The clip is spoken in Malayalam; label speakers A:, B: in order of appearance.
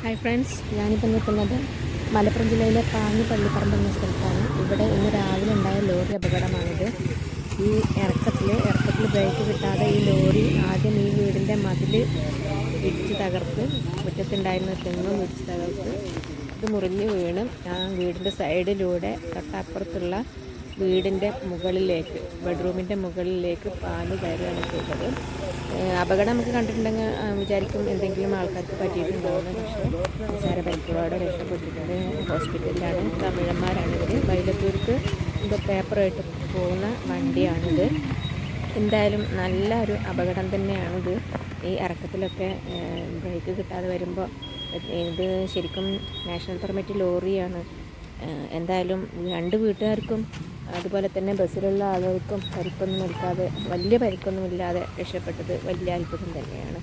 A: ഹായ് ഫ്രണ്ട്സ് ഞാനിപ്പോൾ നിൽക്കുന്നത് മലപ്പുറം ജില്ലയിലെ പാങ്ങി പള്ളിപ്പറമ്പ് എന്ന സ്ഥലത്താണ്. ഇവിടെ ഇന്ന് രാവിലെ ഉണ്ടായ ലോറി അപകടമാണിത്. ഈ ഇറക്കത്തിൽ ഇറക്കത്തിൽ ബ്രേക്ക് കിട്ടാതെ ഈ ലോറി ആദ്യം ഈ വീടിന്റെ മതിൽ ഇടിച്ച് തകർത്ത് മുറ്റത്തുണ്ടായിരുന്ന തെങ്ങും ഇടിച്ച് തകർത്ത് ഇത് മുറിഞ്ഞ് വീണ് ആ വീടിന്റെ സൈഡിലൂടെ തൊട്ടപ്പുറത്തുള്ള വീടിന്റെ മുകളിലേക്ക് ബെഡ്റൂമിന്റെ മുകളിലേക്ക് പാൽ കയറുകയാണ് ചെയ്തത്. അപകടം നമുക്ക് കണ്ടിട്ടുണ്ടെങ്കിൽ വിചാരിക്കും എന്തെങ്കിലും ആൾക്കാർക്ക് പറ്റിയിട്ടുണ്ടാവുമെന്ന് പക്ഷേ സാര പരിക്കുകളോടെ രക്ഷപ്പെട്ടിട്ടുണ്ട്. ഹോസ്പിറ്റലിലാണ് തമിഴന്മാരാണ് ഇവർ വൈലത്തൂർക്ക് ഇപ്പോൾ പേപ്പറായിട്ട് പോകുന്ന വണ്ടിയാണിത്. എന്തായാലും നല്ല ഒരു അപകടം തന്നെയാണിത്. ഈ ഇറക്കത്തിലൊക്കെ ബ്രേക്ക് കിട്ടാതെ വരുമ്പോൾ ഇത് ശരിക്കും നാഷണൽ പെർമിറ്റ് ലോറിയാണ്. എന്തായാലും രണ്ട് വീട്ടുകാർക്കും അതുപോലെ തന്നെ ബസ്സിലുള്ള ആളുകൾക്കും പരിക്കൊന്നും നിൽക്കാതെ വലിയ പരിക്കൊന്നുമില്ലാതെ രക്ഷപ്പെട്ടത് വലിയ അത്ഭുതം തന്നെയാണ്.